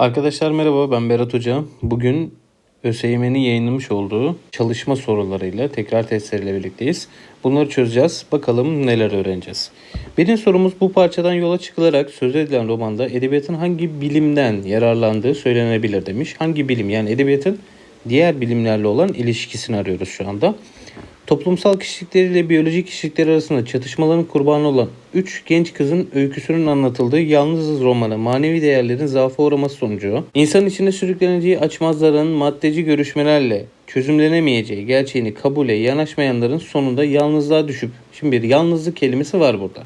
Arkadaşlar merhaba ben Berat Hoca. Bugün ÖSYM'nin yayınlamış olduğu çalışma sorularıyla tekrar testleriyle birlikteyiz. Bunları çözeceğiz. Bakalım neler öğreneceğiz. Birinci sorumuz bu parçadan yola çıkılarak söz edilen romanda edebiyatın hangi bilimden yararlandığı söylenebilir demiş. Hangi bilim yani edebiyatın diğer bilimlerle olan ilişkisini arıyoruz şu anda. Toplumsal kişilikleriyle biyolojik kişilikleri arasında çatışmaların kurbanı olan 3 genç kızın öyküsünün anlatıldığı Yalnızız romanı manevi değerlerin zaafa uğraması sonucu insanın içine sürükleneceği açmazların maddeci görüşmelerle çözümlenemeyeceği gerçeğini kabule yanaşmayanların sonunda yalnızlığa düşüp şimdi bir yalnızlık kelimesi var burada.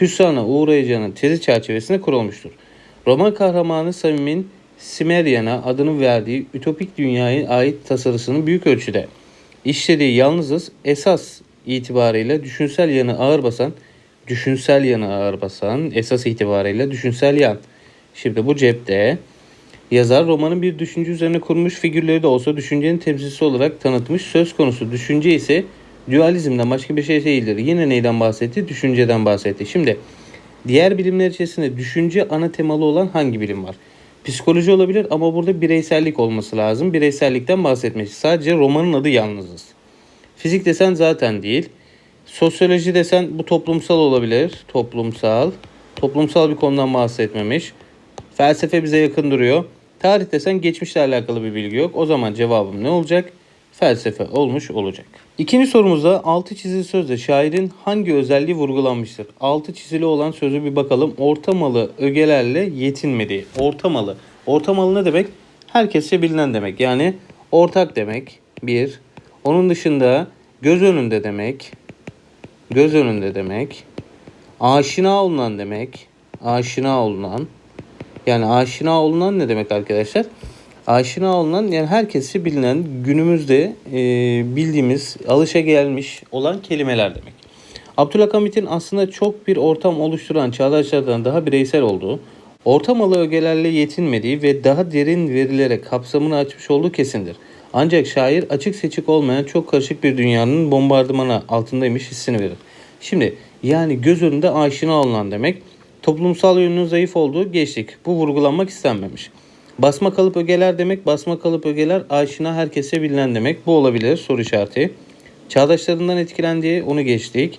Hüsrana uğrayacağının tezi çerçevesinde kurulmuştur. Roman kahramanı Samim'in Simeryan'a adını verdiği ütopik dünyaya ait tasarısının büyük ölçüde işlediği yalnızız esas itibarıyla düşünsel yanı ağır basan, düşünsel yanı ağır basan, esas itibarıyla düşünsel yan. Şimdi bu cepte yazar romanın bir düşünce üzerine kurmuş figürleri de olsa düşüncenin temsilcisi olarak tanıtmış. Söz konusu düşünce ise dualizmden başka bir şey değildir. Yine neyden bahsetti? Düşünceden bahsetti. Şimdi diğer bilimler içerisinde düşünce ana temalı olan hangi bilim var? Psikoloji olabilir ama burada bireysellik olması lazım. Bireysellikten bahsetmek. Sadece romanın adı yalnızız. Fizik desen zaten değil. Sosyoloji desen bu toplumsal olabilir. Toplumsal. Toplumsal bir konudan bahsetmemiş. Felsefe bize yakın duruyor. Tarih desen geçmişle alakalı bir bilgi yok. O zaman cevabım ne olacak? Felsefe olmuş olacak. İkinci sorumuzda altı çizili sözde şairin hangi özelliği vurgulanmıştır? Altı çizili olan sözü bir bakalım. Ortamalı ögelerle yetinmedi. Ortamalı. Ortamalı ne demek? Herkesçe bilinen demek. Yani ortak demek. Bir. Onun dışında göz önünde demek. Göz önünde demek. Aşina olunan demek. Aşina olunan. Yani aşina olunan ne demek arkadaşlar? Aşina olunan yani herkesi bilinen günümüzde e, bildiğimiz alışa gelmiş olan kelimeler demek. Abdülhamit'in aslında çok bir ortam oluşturan çağdaşlardan daha bireysel olduğu, ortamalı ögelerle yetinmediği ve daha derin verilere kapsamını açmış olduğu kesindir. Ancak şair açık seçik olmayan çok karışık bir dünyanın bombardımanı altındaymış hissini verir. Şimdi yani göz önünde aşina olunan demek toplumsal yönünün zayıf olduğu geçtik. Bu vurgulanmak istenmemiş. Basma kalıp ögeler demek. Basma kalıp ögeler aşina herkese bilinen demek. Bu olabilir soru işareti. Çağdaşlarından etkilendiği onu geçtik.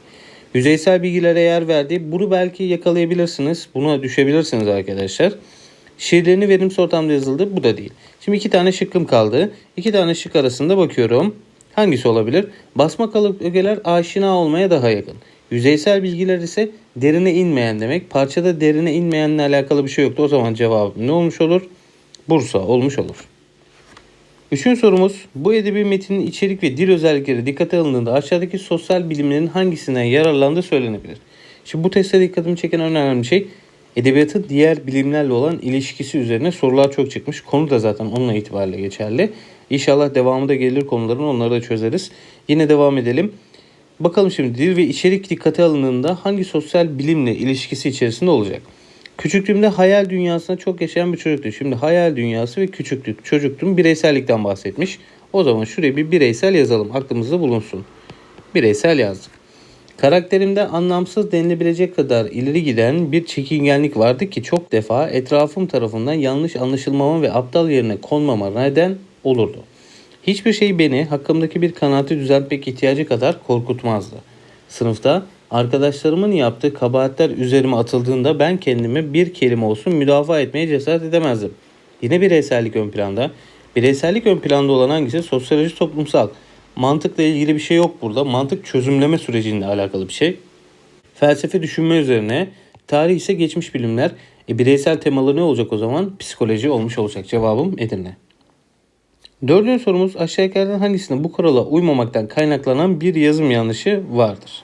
Yüzeysel bilgilere yer verdiği bunu belki yakalayabilirsiniz. Buna düşebilirsiniz arkadaşlar. Şiirlerini verimsiz ortamda yazıldı. Bu da değil. Şimdi iki tane şıkkım kaldı. İki tane şık arasında bakıyorum. Hangisi olabilir? Basma kalıp ögeler aşina olmaya daha yakın. Yüzeysel bilgiler ise derine inmeyen demek. Parçada derine inmeyenle alakalı bir şey yoktu. O zaman cevabım ne olmuş olur? Bursa olmuş olur. Üçüncü sorumuz bu edebi metinin içerik ve dil özellikleri dikkate alındığında aşağıdaki sosyal bilimlerin hangisinden yararlandığı söylenebilir. Şimdi bu testte dikkatimi çeken en önemli şey edebiyatın diğer bilimlerle olan ilişkisi üzerine sorular çok çıkmış. Konu da zaten onunla itibariyle geçerli. İnşallah devamı da gelir konuların onları da çözeriz. Yine devam edelim. Bakalım şimdi dil ve içerik dikkate alındığında hangi sosyal bilimle ilişkisi içerisinde olacak? Küçüklüğümde hayal dünyasında çok yaşayan bir çocuktu. Şimdi hayal dünyası ve küçüklük, çocukluğum bireysellikten bahsetmiş. O zaman şuraya bir bireysel yazalım. Aklımızda bulunsun. Bireysel yazdık. Karakterimde anlamsız denilebilecek kadar ileri giden bir çekingenlik vardı ki çok defa etrafım tarafından yanlış anlaşılmama ve aptal yerine konmama neden olurdu. Hiçbir şey beni hakkımdaki bir kanaati düzeltmek ihtiyacı kadar korkutmazdı. Sınıfta arkadaşlarımın yaptığı kabahatler üzerime atıldığında ben kendimi bir kelime olsun müdafaa etmeye cesaret edemezdim. Yine bireysellik ön planda. Bireysellik ön planda olan hangisi? Sosyoloji toplumsal. Mantıkla ilgili bir şey yok burada. Mantık çözümleme sürecinde alakalı bir şey. Felsefe düşünme üzerine. Tarih ise geçmiş bilimler. E, bireysel temaları ne olacak o zaman? Psikoloji olmuş olacak. Cevabım Edirne. Dördüncü sorumuz aşağıdakilerden hangisinde bu kurala uymamaktan kaynaklanan bir yazım yanlışı vardır?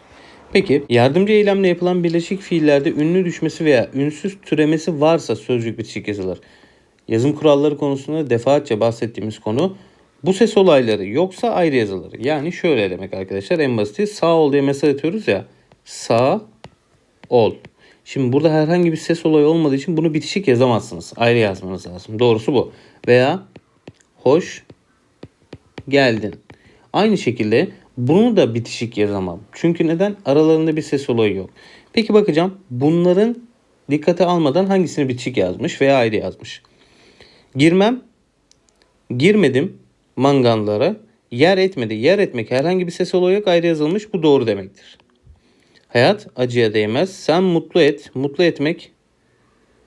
Peki yardımcı eylemle yapılan birleşik fiillerde ünlü düşmesi veya ünsüz türemesi varsa sözcük bitişik yazılır. Yazım kuralları konusunda defaatçe bahsettiğimiz konu bu ses olayları yoksa ayrı yazılır. Yani şöyle demek arkadaşlar en basiti sağ ol diye mesaj atıyoruz ya sağ ol. Şimdi burada herhangi bir ses olayı olmadığı için bunu bitişik yazamazsınız. Ayrı yazmanız lazım. Doğrusu bu. Veya hoş geldin. Aynı şekilde bunu da bitişik yazamam. Çünkü neden? Aralarında bir ses olayı yok. Peki bakacağım bunların dikkate almadan hangisini bitişik yazmış veya ayrı yazmış. Girmem, girmedim manganlara. Yer etmedi. Yer etmek herhangi bir ses olarak ayrı yazılmış. Bu doğru demektir. Hayat acıya değmez. Sen mutlu et. Mutlu etmek.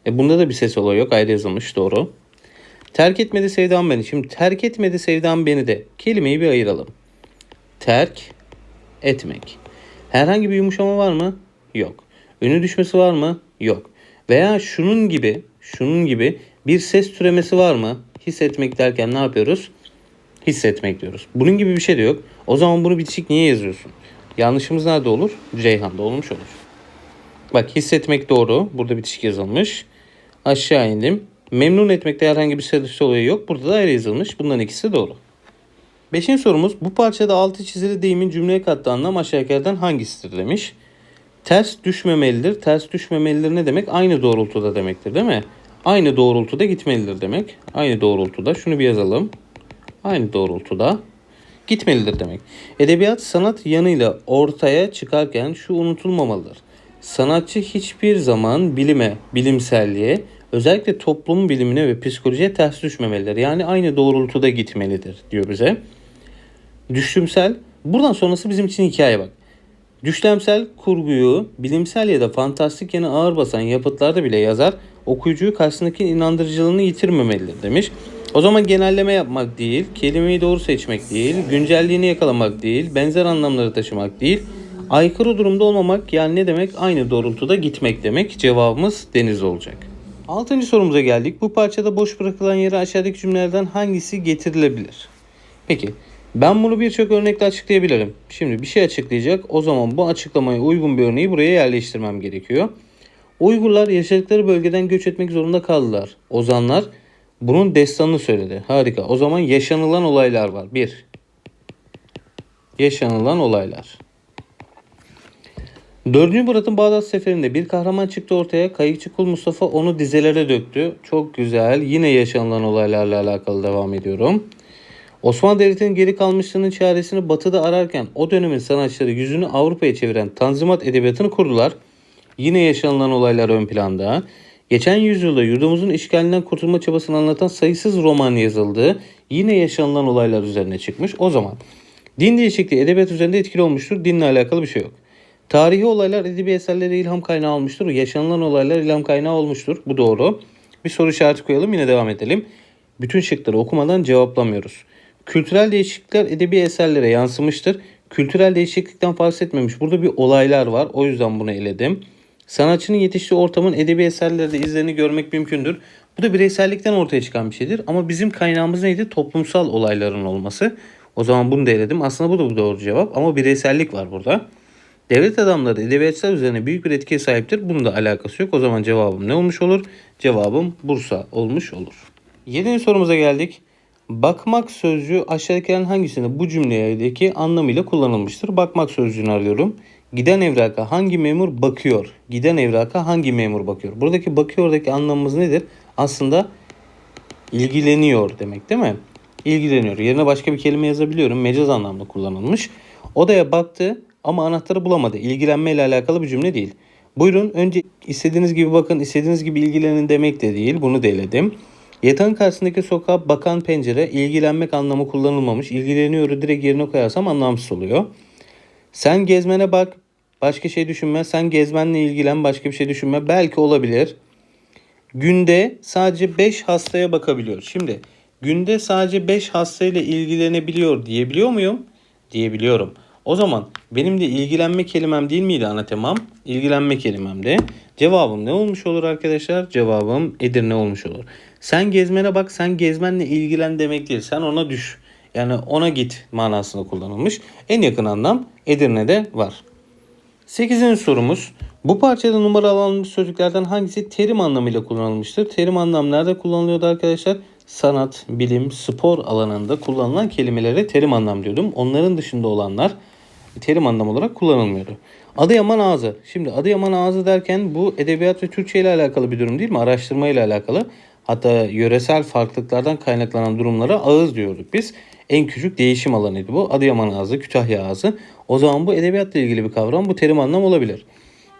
E bunda da bir ses olayı yok. Ayrı yazılmış. Doğru. Terk etmedi sevdam beni. Şimdi terk etmedi sevdam beni de. Kelimeyi bir ayıralım. Terk etmek. Herhangi bir yumuşama var mı? Yok. Ünü düşmesi var mı? Yok. Veya şunun gibi, şunun gibi bir ses türemesi var mı? Hissetmek derken ne yapıyoruz? Hissetmek diyoruz. Bunun gibi bir şey de yok. O zaman bunu bitişik niye yazıyorsun? Yanlışımız nerede olur? Ceyhan'da olmuş olur. Bak hissetmek doğru. Burada bitişik yazılmış. Aşağı indim. Memnun etmekte herhangi bir ses olayı yok. Burada da ayrı yazılmış. Bunların ikisi doğru. Beşinci sorumuz bu parçada altı çizili deyimin cümleye kattığı anlam aşağıdakilerden hangisidir demiş. Ters düşmemelidir. Ters düşmemelidir ne demek? Aynı doğrultuda demektir değil mi? Aynı doğrultuda gitmelidir demek. Aynı doğrultuda. Şunu bir yazalım. Aynı doğrultuda gitmelidir demek. Edebiyat sanat yanıyla ortaya çıkarken şu unutulmamalıdır. Sanatçı hiçbir zaman bilime, bilimselliğe, özellikle toplum bilimine ve psikolojiye ters düşmemelidir. Yani aynı doğrultuda gitmelidir diyor bize. Düştümsel, buradan sonrası bizim için hikaye bak. Düşlemsel kurguyu bilimsel ya da fantastik yana ağır basan yapıtlarda bile yazar, okuyucuyu karşısındaki inandırıcılığını yitirmemelidir demiş. O zaman genelleme yapmak değil, kelimeyi doğru seçmek değil, güncelliğini yakalamak değil, benzer anlamları taşımak değil, aykırı durumda olmamak yani ne demek? Aynı doğrultuda gitmek demek. Cevabımız deniz olacak. Altıncı sorumuza geldik. Bu parçada boş bırakılan yere aşağıdaki cümlelerden hangisi getirilebilir? Peki ben bunu birçok örnekle açıklayabilirim. Şimdi bir şey açıklayacak. O zaman bu açıklamaya uygun bir örneği buraya yerleştirmem gerekiyor. Uygurlar yaşadıkları bölgeden göç etmek zorunda kaldılar. Ozanlar bunun destanını söyledi. Harika. O zaman yaşanılan olaylar var. Bir. Yaşanılan olaylar. Dördüncü Murat'ın Bağdat seferinde bir kahraman çıktı ortaya. Kayıkçı Kul Mustafa onu dizelere döktü. Çok güzel. Yine yaşanılan olaylarla alakalı devam ediyorum. Osmanlı Devleti'nin geri kalmışlığının çaresini batıda ararken o dönemin sanatçıları yüzünü Avrupa'ya çeviren Tanzimat edebiyatını kurdular. Yine yaşanılan olaylar ön planda. Geçen yüzyılda yurdumuzun işgalinden kurtulma çabasını anlatan sayısız roman yazıldı. Yine yaşanılan olaylar üzerine çıkmış. O zaman din değişikliği edebiyat üzerinde etkili olmuştur. Dinle alakalı bir şey yok. Tarihi olaylar edebi eserlere ilham kaynağı olmuştur. Yaşanılan olaylar ilham kaynağı olmuştur. Bu doğru. Bir soru işareti koyalım yine devam edelim. Bütün şıkları okumadan cevaplamıyoruz. Kültürel değişiklikler edebi eserlere yansımıştır. Kültürel değişiklikten bahsetmemiş. Burada bir olaylar var. O yüzden bunu eledim. Sanatçının yetiştiği ortamın edebi eserlerde izlerini görmek mümkündür. Bu da bireysellikten ortaya çıkan bir şeydir. Ama bizim kaynağımız neydi? Toplumsal olayların olması. O zaman bunu da eledim. Aslında bu da bu doğru cevap. Ama bireysellik var burada. Devlet adamları edebiyatçılar üzerine büyük bir etkiye sahiptir. Bunun da alakası yok. O zaman cevabım ne olmuş olur? Cevabım Bursa olmuş olur. Yedinci sorumuza geldik. Bakmak sözcüğü aşağıdakilerin hangisinde bu cümledeki anlamıyla kullanılmıştır? Bakmak sözcüğünü arıyorum. Giden evraka hangi memur bakıyor? Giden evraka hangi memur bakıyor? Buradaki bakıyordaki anlamımız nedir? Aslında ilgileniyor demek değil mi? İlgileniyor. Yerine başka bir kelime yazabiliyorum. Mecaz anlamda kullanılmış. Odaya baktı ama anahtarı bulamadı. İlgilenme ile alakalı bir cümle değil. Buyurun önce istediğiniz gibi bakın, istediğiniz gibi ilgilenin demek de değil. Bunu da eledim. Yatağın karşısındaki sokağa bakan pencere ilgilenmek anlamı kullanılmamış. İlgileniyoru direkt yerine koyarsam anlamsız oluyor. Sen gezmene bak, başka şey düşünme. Sen gezmenle ilgilen, başka bir şey düşünme. Belki olabilir. Günde sadece 5 hastaya bakabiliyor. Şimdi günde sadece 5 hastayla ilgilenebiliyor diyebiliyor muyum? Diyebiliyorum. O zaman benim de ilgilenme kelimem değil miydi ana temam? İlgilenme kelimemdi. Cevabım ne olmuş olur arkadaşlar? Cevabım Edirne olmuş olur. Sen gezmene bak, sen gezmenle ilgilen demek değil. Sen ona düş. Yani ona git manasında kullanılmış. En yakın anlam Edirne'de var. Sekizinci sorumuz. Bu parçada numaralanmış sözcüklerden hangisi terim anlamıyla kullanılmıştır? Terim anlam nerede kullanılıyordu arkadaşlar? Sanat, bilim, spor alanında kullanılan kelimelere terim anlam diyordum. Onların dışında olanlar terim anlam olarak kullanılmıyordu. Adıyaman ağzı. Şimdi Adıyaman ağzı derken bu edebiyat ve Türkçe ile alakalı bir durum değil mi? Araştırma ile alakalı. Hatta yöresel farklılıklardan kaynaklanan durumlara ağız diyorduk biz. En küçük değişim alanıydı bu. Adıyaman ağzı, Kütahya ağzı. O zaman bu edebiyatla ilgili bir kavram. Bu terim anlam olabilir.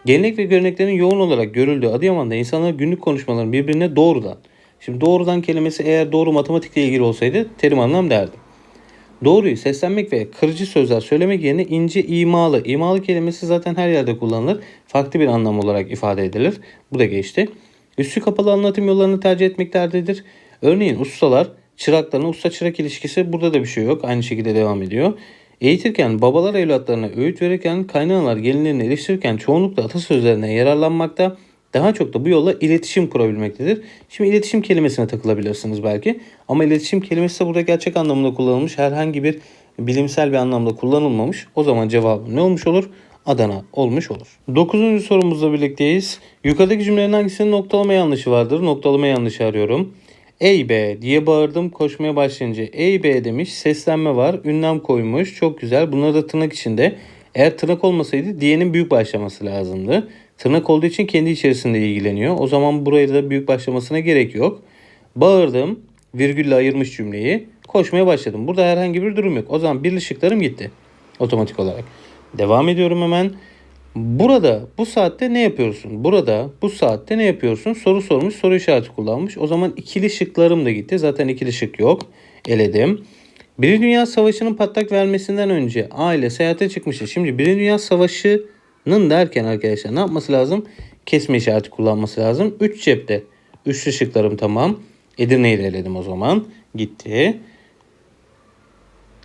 Gelenek ve göreneklerin yoğun olarak görüldüğü Adıyaman'da insanlar günlük konuşmaların birbirine doğrudan Şimdi doğrudan kelimesi eğer doğru matematikle ilgili olsaydı terim anlam derdim. Doğruyu seslenmek ve kırıcı sözler söylemek yerine ince imalı. İmalı kelimesi zaten her yerde kullanılır. Farklı bir anlam olarak ifade edilir. Bu da geçti. Üstü kapalı anlatım yollarını tercih etmektedir. Örneğin ustalar çıraklarına usta çırak ilişkisi burada da bir şey yok. Aynı şekilde devam ediyor. Eğitirken babalar evlatlarına öğüt verirken kaynanalar gelinlerini eleştirirken çoğunlukla atasözlerine yararlanmakta daha çok da bu yolla iletişim kurabilmektedir. Şimdi iletişim kelimesine takılabilirsiniz belki. Ama iletişim kelimesi de burada gerçek anlamında kullanılmış. Herhangi bir bilimsel bir anlamda kullanılmamış. O zaman cevabı ne olmuş olur? Adana olmuş olur. Dokuzuncu sorumuzla birlikteyiz. Yukarıdaki cümlelerin hangisinin noktalama yanlışı vardır? Noktalama yanlışı arıyorum. Ey be diye bağırdım koşmaya başlayınca. Ey be demiş. Seslenme var. Ünlem koymuş. Çok güzel. Bunları da tırnak içinde. Eğer tırnak olmasaydı diyenin büyük başlaması lazımdı. Tırnak olduğu için kendi içerisinde ilgileniyor. O zaman burayı da büyük başlamasına gerek yok. Bağırdım. Virgülle ayırmış cümleyi. Koşmaya başladım. Burada herhangi bir durum yok. O zaman birli şıklarım gitti. Otomatik olarak. Devam ediyorum hemen. Burada bu saatte ne yapıyorsun? Burada bu saatte ne yapıyorsun? Soru sormuş, soru işareti kullanmış. O zaman ikili şıklarım da gitti. Zaten ikili şık yok. Eledim. Birinci Dünya Savaşı'nın patlak vermesinden önce aile seyahate çıkmıştı. Şimdi Birinci Dünya Savaşı'nın derken arkadaşlar ne yapması lazım? Kesme işareti kullanması lazım. 3 cepte. Üçlü şıklarım tamam. Edirne'yi de eledim o zaman. Gitti.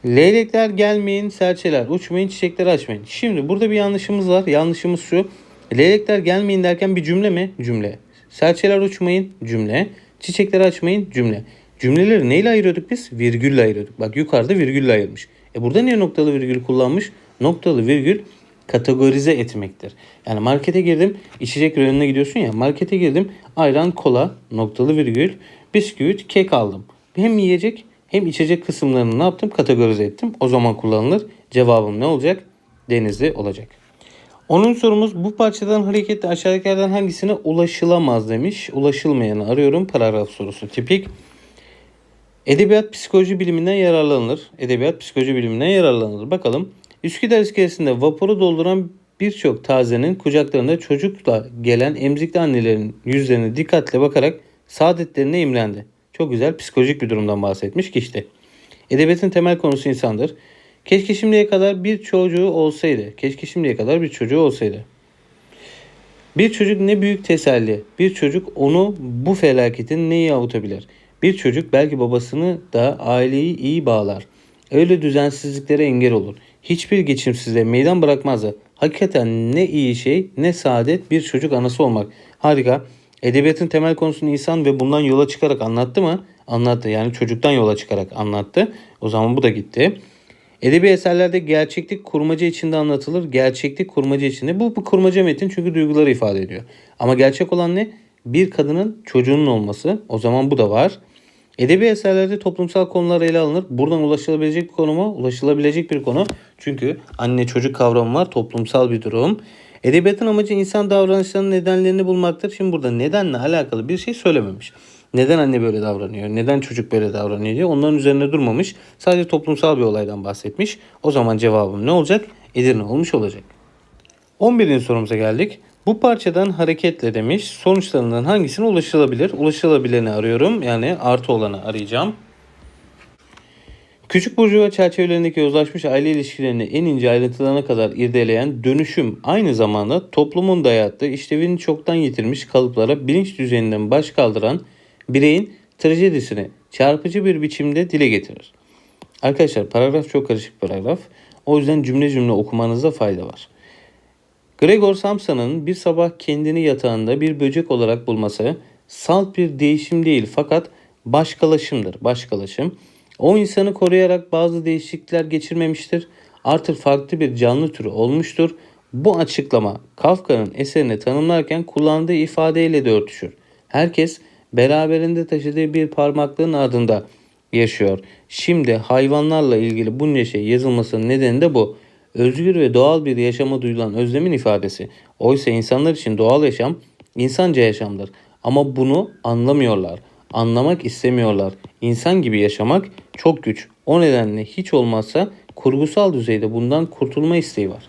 Leylekler gelmeyin, serçeler uçmayın, çiçekleri açmayın. Şimdi burada bir yanlışımız var. Yanlışımız şu. Leylekler gelmeyin derken bir cümle mi? Cümle. Serçeler uçmayın, cümle. Çiçekleri açmayın, cümle. Cümleleri neyle ayırıyorduk biz? Virgülle ayırıyorduk. Bak yukarıda virgülle ayırmış. E burada niye noktalı virgül kullanmış? Noktalı virgül kategorize etmektir. Yani markete girdim, içecek reyonuna gidiyorsun ya. Markete girdim, ayran, kola, noktalı virgül, bisküvit, kek aldım. Hem yiyecek hem içecek kısımlarını ne yaptım? Kategorize ettim. O zaman kullanılır. Cevabım ne olacak? Denizli olacak. Onun sorumuz bu parçadan hareketle aşağıdakilerden hangisine ulaşılamaz demiş. Ulaşılmayanı arıyorum. Paragraf sorusu tipik. Edebiyat psikoloji biliminden yararlanılır. Edebiyat psikoloji biliminden yararlanılır. Bakalım. Üsküdar iskelesinde vapuru dolduran birçok tazenin kucaklarında çocukla gelen emzikli annelerin yüzlerine dikkatle bakarak saadetlerine imlendi. Çok güzel psikolojik bir durumdan bahsetmiş ki işte. Edebiyatın temel konusu insandır. Keşke şimdiye kadar bir çocuğu olsaydı. Keşke şimdiye kadar bir çocuğu olsaydı. Bir çocuk ne büyük teselli. Bir çocuk onu bu felaketin neyi avutabilir? Bir çocuk belki babasını da aileyi iyi bağlar. Öyle düzensizliklere engel olur. Hiçbir geçimsizliğe meydan bırakmazdı. Hakikaten ne iyi şey ne saadet bir çocuk anası olmak. Harika. Edebiyatın temel konusunu insan ve bundan yola çıkarak anlattı mı? Anlattı. Yani çocuktan yola çıkarak anlattı. O zaman bu da gitti. Edebi eserlerde gerçeklik kurmaca içinde anlatılır. Gerçeklik kurmaca içinde. Bu, bu kurmaca metin çünkü duyguları ifade ediyor. Ama gerçek olan ne? Bir kadının çocuğunun olması. O zaman bu da var. Edebi eserlerde toplumsal konular ele alınır. Buradan ulaşılabilecek bir konu mu? Ulaşılabilecek bir konu. Çünkü anne çocuk kavramı var. Toplumsal bir durum. Edebiyatın amacı insan davranışlarının nedenlerini bulmaktır. Şimdi burada nedenle alakalı bir şey söylememiş. Neden anne böyle davranıyor? Neden çocuk böyle davranıyor diye onların üzerine durmamış. Sadece toplumsal bir olaydan bahsetmiş. O zaman cevabım ne olacak? Edirne olmuş olacak. 11. sorumuza geldik. Bu parçadan hareketle demiş sonuçlarından hangisine ulaşılabilir? Ulaşılabileni arıyorum. Yani artı olanı arayacağım. Küçük burjuva çerçevelerindeki yozlaşmış aile ilişkilerini en ince ayrıntılarına kadar irdeleyen dönüşüm aynı zamanda toplumun dayattığı işlevini çoktan yitirmiş kalıplara bilinç düzeyinden baş kaldıran bireyin trajedisini çarpıcı bir biçimde dile getirir. Arkadaşlar paragraf çok karışık paragraf. O yüzden cümle cümle okumanızda fayda var. Gregor Samsa'nın bir sabah kendini yatağında bir böcek olarak bulması salt bir değişim değil fakat başkalaşımdır. Başkalaşım. O insanı koruyarak bazı değişiklikler geçirmemiştir. Artık farklı bir canlı türü olmuştur. Bu açıklama Kafka'nın eserini tanımlarken kullandığı ifadeyle de örtüşür. Herkes beraberinde taşıdığı bir parmaklığın ardında yaşıyor. Şimdi hayvanlarla ilgili bunca şey yazılmasının nedeni de bu. Özgür ve doğal bir yaşama duyulan özlemin ifadesi. Oysa insanlar için doğal yaşam insanca yaşamdır. Ama bunu anlamıyorlar. Anlamak istemiyorlar. İnsan gibi yaşamak çok güç. O nedenle hiç olmazsa kurgusal düzeyde bundan kurtulma isteği var.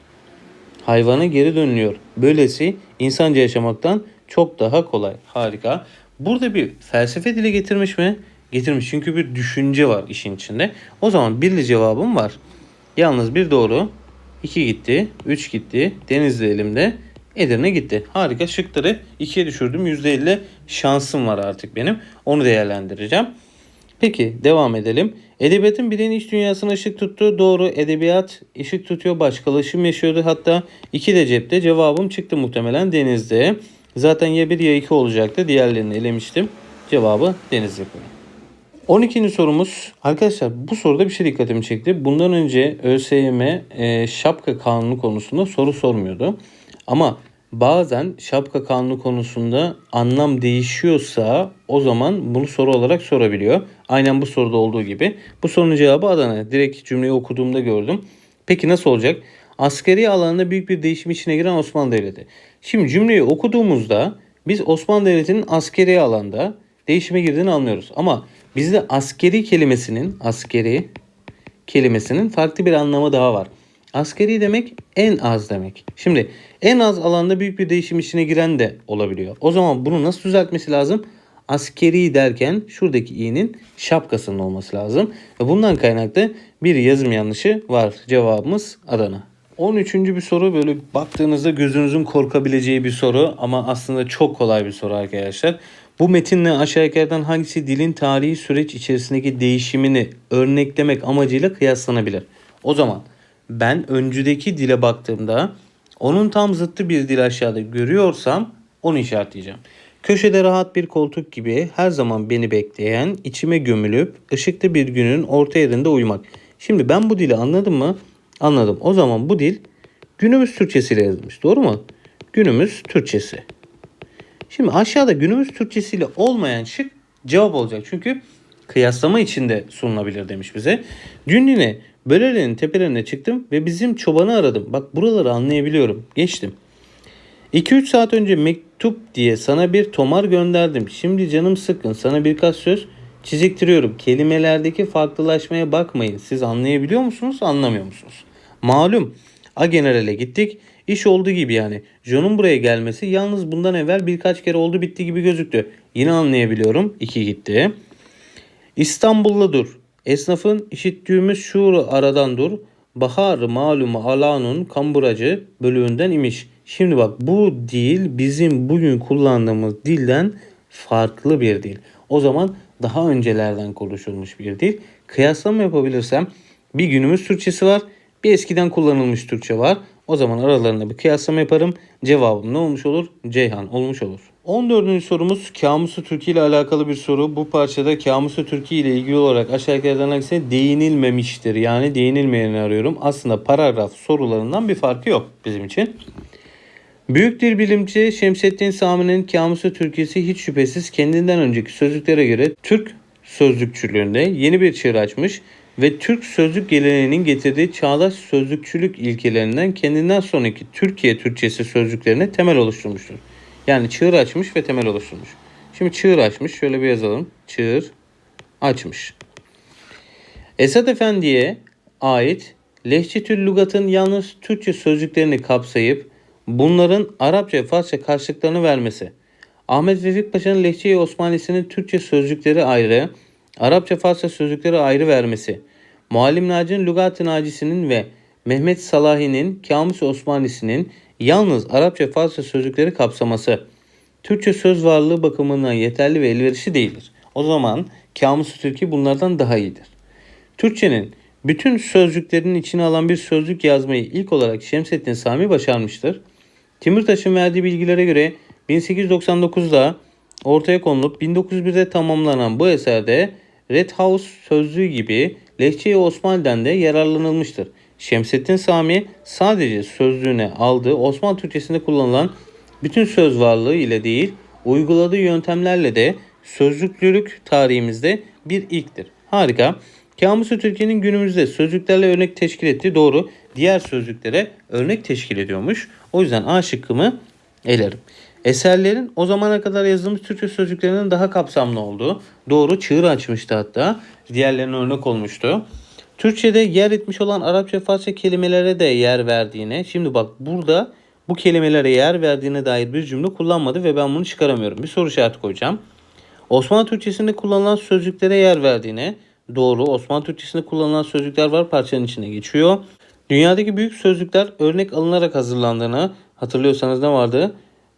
Hayvana geri dönülüyor. Böylesi insanca yaşamaktan çok daha kolay. Harika. Burada bir felsefe dile getirmiş mi? Getirmiş. Çünkü bir düşünce var işin içinde. O zaman birli cevabım var. Yalnız bir doğru. 2 gitti. 3 gitti. Denizli elimde. Edirne gitti. Harika şıkları 2'ye düşürdüm. %50 şansım var artık benim. Onu değerlendireceğim. Peki devam edelim. Edebiyatın bireyin iç dünyasına ışık tuttu. Doğru edebiyat ışık tutuyor. Başkalaşım yaşıyordu. Hatta iki de cepte cevabım çıktı muhtemelen denizde. Zaten ya bir ya iki olacaktı. Diğerlerini elemiştim. Cevabı denizde koyun. 12. sorumuz. Arkadaşlar bu soruda bir şey dikkatimi çekti. Bundan önce ÖSYM e, şapka kanunu konusunda soru sormuyordu. Ama bazen şapka kanunu konusunda anlam değişiyorsa o zaman bunu soru olarak sorabiliyor. Aynen bu soruda olduğu gibi. Bu sorunun cevabı Adana. Direkt cümleyi okuduğumda gördüm. Peki nasıl olacak? Askeri alanda büyük bir değişim içine giren Osmanlı Devleti. Şimdi cümleyi okuduğumuzda biz Osmanlı Devleti'nin askeri alanda değişime girdiğini anlıyoruz. Ama bizde askeri kelimesinin askeri kelimesinin farklı bir anlamı daha var. Askeri demek en az demek. Şimdi en az alanda büyük bir değişim içine giren de olabiliyor. O zaman bunu nasıl düzeltmesi lazım? Askeri derken şuradaki i'nin şapkasının olması lazım. Ve bundan kaynaklı bir yazım yanlışı var. Cevabımız Adana. 13. bir soru böyle baktığınızda gözünüzün korkabileceği bir soru ama aslında çok kolay bir soru arkadaşlar. Bu metinle aşağı yukarıdan hangisi dilin tarihi süreç içerisindeki değişimini örneklemek amacıyla kıyaslanabilir? O zaman ben öncüdeki dile baktığımda onun tam zıttı bir dil aşağıda görüyorsam onu işaretleyeceğim. Köşede rahat bir koltuk gibi her zaman beni bekleyen, içime gömülüp ışıklı bir günün orta yerinde uyumak. Şimdi ben bu dili anladım mı? Anladım. O zaman bu dil günümüz Türkçesiyle yazılmış. Doğru mu? Günümüz Türkçesi. Şimdi aşağıda günümüz Türkçesiyle olmayan şık cevap olacak. Çünkü kıyaslama içinde sunulabilir demiş bize. Dün yine Bölelerin tepelerine çıktım ve bizim çobanı aradım. Bak buraları anlayabiliyorum. Geçtim. 2-3 saat önce mektup diye sana bir tomar gönderdim. Şimdi canım sıkkın. Sana birkaç söz çiziktiriyorum. Kelimelerdeki farklılaşmaya bakmayın. Siz anlayabiliyor musunuz, anlamıyor musunuz? Malum A General'e gittik. İş oldu gibi yani. John'un buraya gelmesi yalnız bundan evvel birkaç kere oldu bitti gibi gözüktü. Yine anlayabiliyorum. 2 gitti. İstanbul'da dur. Esnafın işittiğimiz şuuru aradan dur. Bahar malumu alanun kamburacı bölüğünden imiş. Şimdi bak bu dil bizim bugün kullandığımız dilden farklı bir dil. O zaman daha öncelerden konuşulmuş bir dil. Kıyaslama yapabilirsem bir günümüz Türkçesi var. Bir eskiden kullanılmış Türkçe var. O zaman aralarında bir kıyaslama yaparım. Cevabım ne olmuş olur? Ceyhan olmuş olur. 14. sorumuz Kamusu Türkiye ile alakalı bir soru. Bu parçada Kamusu Türkiye ile ilgili olarak aşağı yukarıdan hangisine değinilmemiştir. Yani değinilmeyeni arıyorum. Aslında paragraf sorularından bir farkı yok bizim için. Büyük dil bilimci Şemsettin Sami'nin Kamusu Türkiye'si hiç şüphesiz kendinden önceki sözlüklere göre Türk sözlükçülüğünde yeni bir çığır açmış ve Türk sözlük geleneğinin getirdiği çağdaş sözlükçülük ilkelerinden kendinden sonraki Türkiye Türkçesi sözlüklerine temel oluşturmuştur. Yani çığır açmış ve temel oluşturmuş. Şimdi çığır açmış. Şöyle bir yazalım. Çığır açmış. Esat Efendi'ye ait Lehçetül Lugat'ın yalnız Türkçe sözcüklerini kapsayıp bunların Arapça ve Farsça karşılıklarını vermesi. Ahmet Vefik Paşa'nın Lehçe-i Osmanlisi'nin Türkçe sözcükleri ayrı, Arapça Farsça sözcükleri ayrı vermesi. Muallim Naci'nin Lugat-ı Nacisi'nin ve Mehmet Salahi'nin Kamus Osmanlisi'nin yalnız Arapça Farsça sözcükleri kapsaması Türkçe söz varlığı bakımından yeterli ve elverişli değildir. O zaman Kamus Türkiye bunlardan daha iyidir. Türkçenin bütün sözcüklerinin içine alan bir sözlük yazmayı ilk olarak Şemsettin Sami başarmıştır. Timurtaş'ın verdiği bilgilere göre 1899'da ortaya konulup 1901'de tamamlanan bu eserde Red House sözlüğü gibi Lehçe-i Osmanlı'dan da yararlanılmıştır. Şemsettin Sami sadece sözlüğüne aldığı Osmanlı Türkçesinde kullanılan bütün söz varlığı ile değil, uyguladığı yöntemlerle de sözlüklülük tarihimizde bir ilktir. Harika. Kamusu Türkiye'nin günümüzde sözlüklerle örnek teşkil ettiği doğru. Diğer sözlüklere örnek teşkil ediyormuş. O yüzden A şıkkımı elerim. Eserlerin o zamana kadar yazılmış Türkçe sözcüklerinin daha kapsamlı olduğu doğru çığır açmıştı hatta. Diğerlerine örnek olmuştu. Türkçe'de yer etmiş olan Arapça Farsça kelimelere de yer verdiğine. Şimdi bak burada bu kelimelere yer verdiğine dair bir cümle kullanmadı ve ben bunu çıkaramıyorum. Bir soru işareti koyacağım. Osmanlı Türkçesinde kullanılan sözcüklere yer verdiğine doğru. Osmanlı Türkçesinde kullanılan sözcükler var parçanın içine geçiyor. Dünyadaki büyük sözcükler örnek alınarak hazırlandığını hatırlıyorsanız ne vardı?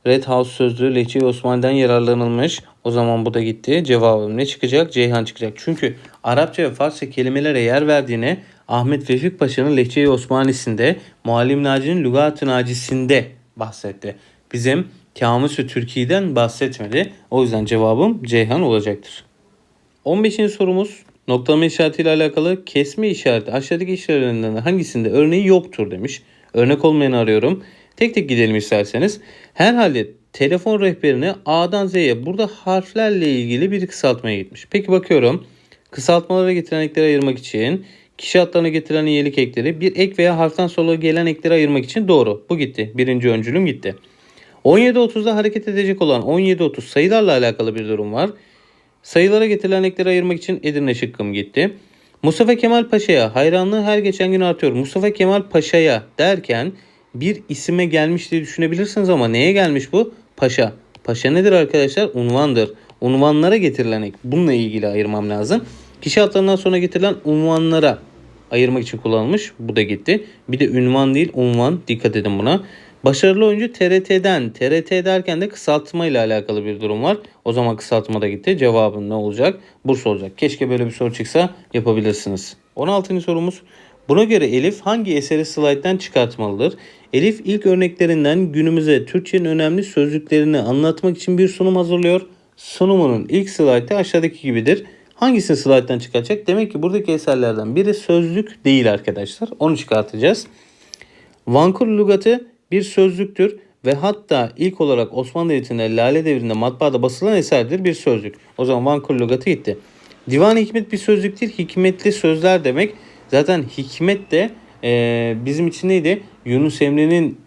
Red House sözlüğü Lehçe Osmanlı'dan yararlanılmış. O zaman bu da gitti. Cevabım ne çıkacak? Ceyhan çıkacak. Çünkü Arapça ve Farsça kelimelere yer verdiğine Ahmet Vefik Paşa'nın Lehçe Osmanisi'nde Muallim Naci'nin Lügat-ı Nacisi'nde bahsetti. Bizim Kamus-ü Türkiye'den bahsetmedi. O yüzden cevabım Ceyhan olacaktır. 15. sorumuz noktalama işaretiyle alakalı kesme işareti aşağıdaki işaretlerinden hangisinde örneği yoktur demiş. Örnek olmayanı arıyorum. Tek tek gidelim isterseniz. Herhalde telefon rehberine A'dan Z'ye burada harflerle ilgili bir kısaltmaya gitmiş. Peki bakıyorum. Kısaltmalara getiren ekleri ayırmak için kişi adlarına getirilen iyilik ekleri bir ek veya harften sonra gelen ekleri ayırmak için doğru. Bu gitti. Birinci öncülüm gitti. 17.30'da hareket edecek olan 17.30 sayılarla alakalı bir durum var. Sayılara getirilen ekleri ayırmak için Edirne şıkkım gitti. Mustafa Kemal Paşa'ya hayranlığı her geçen gün artıyor. Mustafa Kemal Paşa'ya derken bir isime gelmiş diye düşünebilirsiniz ama neye gelmiş bu? Paşa. Paşa nedir arkadaşlar? Unvandır. Unvanlara getirilen ek. Bununla ilgili ayırmam lazım. Kişi adlarından sonra getirilen unvanlara ayırmak için kullanılmış. Bu da gitti. Bir de ünvan değil unvan. Dikkat edin buna. Başarılı oyuncu TRT'den. TRT derken de kısaltma ile alakalı bir durum var. O zaman kısaltma da gitti. Cevabın ne olacak? Burs olacak. Keşke böyle bir soru çıksa yapabilirsiniz. 16. sorumuz. Buna göre Elif hangi eseri slayttan çıkartmalıdır? Elif ilk örneklerinden günümüze Türkçenin önemli sözcüklerini anlatmak için bir sunum hazırlıyor. Sunumunun ilk slaytı aşağıdaki gibidir. Hangisini slayttan çıkartacak? Demek ki buradaki eserlerden biri sözlük değil arkadaşlar. Onu çıkartacağız. Vankur lügatı bir sözlüktür ve hatta ilk olarak Osmanlı Devleti'nde Lale Devri'nde matbaada basılan eserdir bir sözlük. O zaman Vankur lügatı gitti. Divan hikmet bir sözlüktür. Hikmetli sözler demek. Zaten hikmet de e, bizim için neydi? Yunus Emre'nin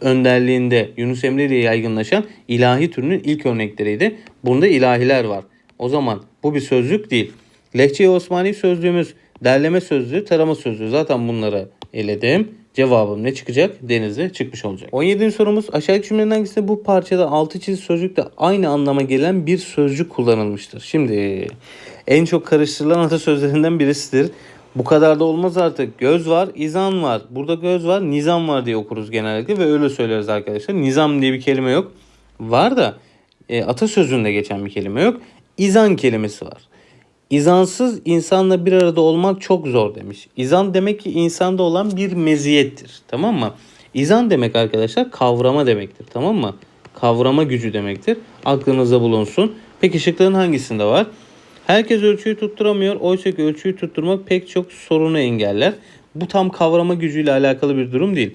önderliğinde Yunus Emre ile yaygınlaşan ilahi türünün ilk örnekleriydi. Bunda ilahiler var. O zaman bu bir sözlük değil. Lehçe-i Osmani sözlüğümüz derleme sözlüğü, tarama sözlüğü. Zaten bunları eledim. Cevabım ne çıkacak? Denizli çıkmış olacak. 17. sorumuz aşağıdaki cümlenin hangisinde bu parçada altı çizili sözcükle aynı anlama gelen bir sözcük kullanılmıştır? Şimdi en çok karıştırılan atasözlerinden birisidir. Bu kadar da olmaz artık. Göz var, izan var. Burada göz var, nizam var diye okuruz genellikle ve öyle söyleriz arkadaşlar. Nizam diye bir kelime yok. Var da e, atasözünde geçen bir kelime yok. İzan kelimesi var. İzansız insanla bir arada olmak çok zor demiş. İzan demek ki insanda olan bir meziyettir. Tamam mı? İzan demek arkadaşlar kavrama demektir. Tamam mı? Kavrama gücü demektir. Aklınızda bulunsun. Peki şıkların hangisinde var? Herkes ölçüyü tutturamıyor. Oysa ki ölçüyü tutturmak pek çok sorunu engeller. Bu tam kavrama gücüyle alakalı bir durum değil.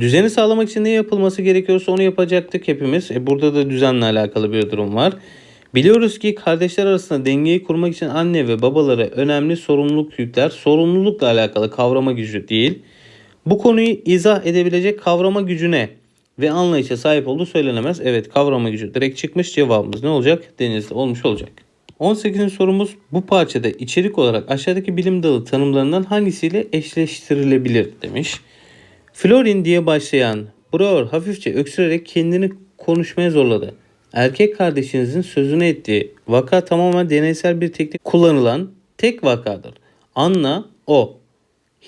Düzeni sağlamak için ne yapılması gerekiyorsa onu yapacaktık hepimiz. E burada da düzenle alakalı bir durum var. Biliyoruz ki kardeşler arasında dengeyi kurmak için anne ve babalara önemli sorumluluk yükler. Sorumlulukla alakalı kavrama gücü değil. Bu konuyu izah edebilecek kavrama gücüne ve anlayışa sahip olduğu söylenemez. Evet kavrama gücü direkt çıkmış cevabımız ne olacak? Denizli olmuş olacak. 18. sorumuz bu parçada içerik olarak aşağıdaki bilim dalı tanımlarından hangisiyle eşleştirilebilir demiş. Florin diye başlayan Breuer hafifçe öksürerek kendini konuşmaya zorladı. Erkek kardeşinizin sözünü ettiği vaka tamamen deneysel bir teknik kullanılan tek vakadır. Anna o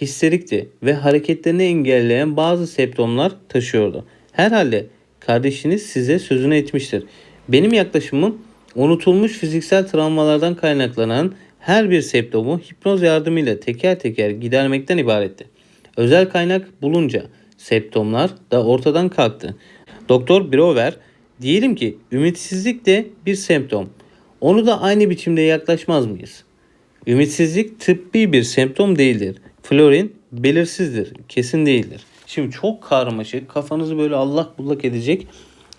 histerikti ve hareketlerini engelleyen bazı septomlar taşıyordu. Herhalde kardeşiniz size sözünü etmiştir. Benim yaklaşımım unutulmuş fiziksel travmalardan kaynaklanan her bir septomu hipnoz yardımıyla teker teker gidermekten ibaretti. Özel kaynak bulunca septomlar da ortadan kalktı. Doktor Brower diyelim ki ümitsizlik de bir semptom. Onu da aynı biçimde yaklaşmaz mıyız? Ümitsizlik tıbbi bir semptom değildir. Florin belirsizdir, kesin değildir. Şimdi çok karmaşık, kafanızı böyle allak bullak edecek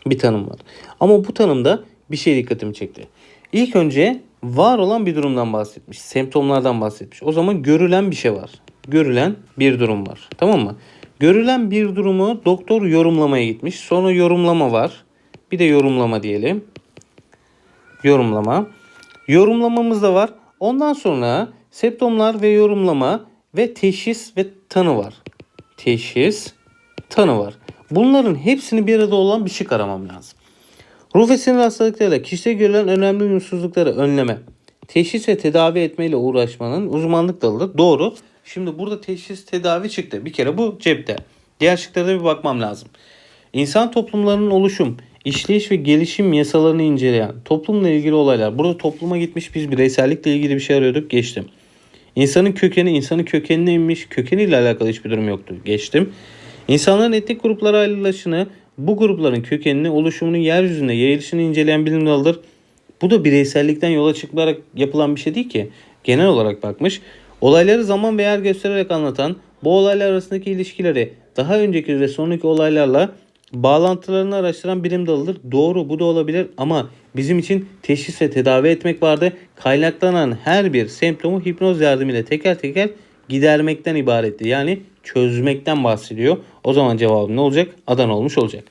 bir tanım var. Ama bu tanımda bir şey dikkatimi çekti. İlk önce var olan bir durumdan bahsetmiş. Semptomlardan bahsetmiş. O zaman görülen bir şey var. Görülen bir durum var. Tamam mı? Görülen bir durumu doktor yorumlamaya gitmiş. Sonra yorumlama var. Bir de yorumlama diyelim. Yorumlama. Yorumlamamız da var. Ondan sonra septomlar ve yorumlama ve teşhis ve tanı var. Teşhis, tanı var. Bunların hepsini bir arada olan bir şık aramam lazım. Ruh ve sinir hastalıklarıyla kişide görülen önemli uyumsuzlukları önleme, teşhis ve tedavi etmeyle uğraşmanın uzmanlık dalıdır. Doğru. Şimdi burada teşhis tedavi çıktı. Bir kere bu cepte. Diğer şıklara bir bakmam lazım. İnsan toplumlarının oluşum, işleyiş ve gelişim yasalarını inceleyen toplumla ilgili olaylar. Burada topluma gitmiş biz bireysellikle ilgili bir şey arıyorduk. Geçtim. İnsanın kökeni, insanın kökenine inmiş. Kökeniyle alakalı hiçbir durum yoktu. Geçtim. İnsanların etnik gruplara ayrılışını, bu grupların kökenini, oluşumunu, yeryüzünde yayılışını inceleyen bilim dalıdır. Bu da bireysellikten yola çıkılarak yapılan bir şey değil ki. Genel olarak bakmış. Olayları zaman ve yer göstererek anlatan, bu olaylar arasındaki ilişkileri daha önceki ve sonraki olaylarla bağlantılarını araştıran bilim dalıdır. Doğru bu da olabilir ama bizim için teşhis ve tedavi etmek vardı. Kaynaklanan her bir semptomu hipnoz yardımıyla teker teker gidermekten ibaretti. Yani çözmekten bahsediyor. O zaman cevabım ne olacak? Adana olmuş olacak.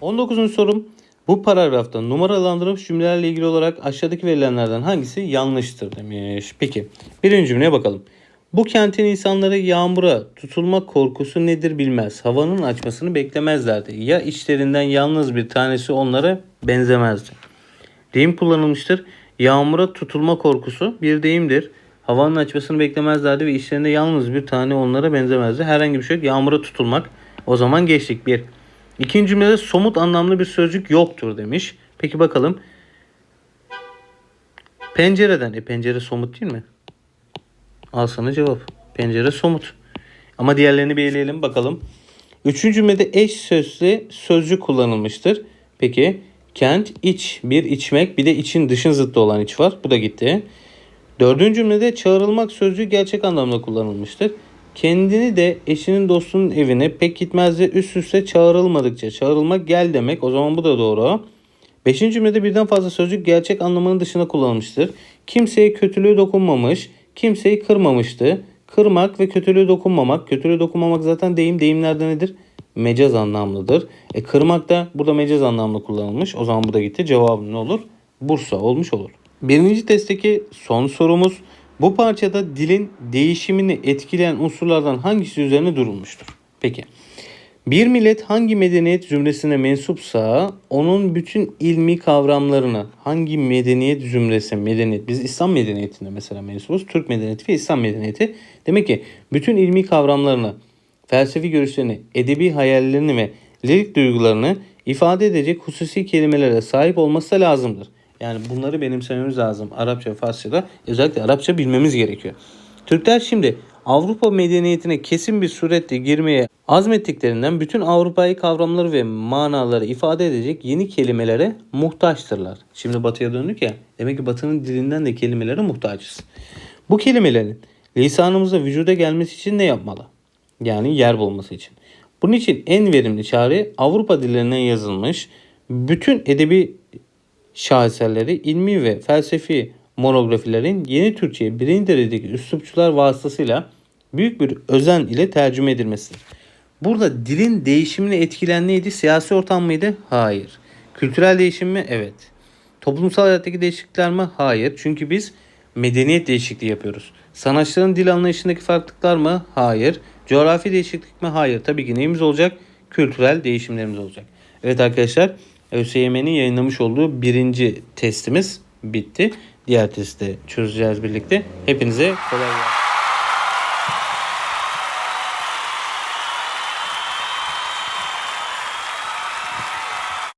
19. sorum. Bu paragrafta numaralandırılmış cümlelerle ilgili olarak aşağıdaki verilenlerden hangisi yanlıştır demiş. Peki birinci cümleye bakalım. Bu kentin insanları yağmura tutulma korkusu nedir bilmez. Havanın açmasını beklemezlerdi. Ya içlerinden yalnız bir tanesi onlara benzemezdi. Deyim kullanılmıştır. Yağmura tutulma korkusu bir deyimdir. Havanın açmasını beklemezlerdi ve içlerinde yalnız bir tane onlara benzemezdi. Herhangi bir şey yok. Yağmura tutulmak. O zaman geçtik. Bir. İkinci cümlede somut anlamlı bir sözcük yoktur demiş. Peki bakalım. Pencereden. E pencere somut değil mi? Al sana cevap. Pencere somut. Ama diğerlerini bir eleyelim bakalım. Üçüncü cümlede eş sözlü sözcük kullanılmıştır. Peki kent, iç, bir içmek bir de için dışın zıttı olan iç var. Bu da gitti. Dördüncü cümlede çağrılmak sözcüğü gerçek anlamda kullanılmıştır. Kendini de eşinin dostunun evine pek gitmezdi. Üst üste çağrılmadıkça çağrılmak gel demek. O zaman bu da doğru. Beşinci cümlede birden fazla sözcük gerçek anlamının dışına kullanılmıştır. Kimseye kötülüğü dokunmamış, kimseyi kırmamıştı. Kırmak ve kötülüğü dokunmamak. Kötülüğü dokunmamak zaten deyim. Deyimlerde nedir? Mecaz anlamlıdır. E kırmak da burada mecaz anlamlı kullanılmış. O zaman bu da gitti. Cevabım ne olur? Bursa olmuş olur. Birinci testteki son sorumuz. Bu parçada dilin değişimini etkileyen unsurlardan hangisi üzerine durulmuştur? Peki. Bir millet hangi medeniyet zümresine mensupsa onun bütün ilmi kavramlarını hangi medeniyet zümresi medeniyet biz İslam medeniyetinde mesela mensubuz Türk medeniyeti ve İslam medeniyeti demek ki bütün ilmi kavramlarını felsefi görüşlerini edebi hayallerini ve lirik duygularını ifade edecek hususi kelimelere sahip olması lazımdır. Yani bunları benimsememiz lazım. Arapça Farsça'da özellikle Arapça bilmemiz gerekiyor. Türkler şimdi Avrupa medeniyetine kesin bir surette girmeye azmettiklerinden bütün Avrupa'yı kavramları ve manaları ifade edecek yeni kelimelere muhtaçtırlar. Şimdi batıya döndük ya. Demek ki batının dilinden de kelimelere muhtaçız. Bu kelimelerin lisanımızda vücuda gelmesi için ne yapmalı? Yani yer bulması için. Bunun için en verimli çare Avrupa dillerinden yazılmış bütün edebi şaheserleri, ilmi ve felsefi monografilerin yeni Türkçe'ye birinci derecedeki üslupçular vasıtasıyla büyük bir özen ile tercüme edilmesidir. Burada dilin değişimine etkilen neydi? Siyasi ortam mıydı? Hayır. Kültürel değişim mi? Evet. Toplumsal hayattaki değişiklikler mi? Hayır. Çünkü biz medeniyet değişikliği yapıyoruz. Sanatçıların dil anlayışındaki farklılıklar mı? Hayır. Coğrafi değişiklik mi? Hayır. Tabii ki neyimiz olacak? Kültürel değişimlerimiz olacak. Evet arkadaşlar ÖSYM'nin yayınlamış olduğu birinci testimiz bitti. Diğer testi çözeceğiz birlikte. Hepinize kolay gelsin.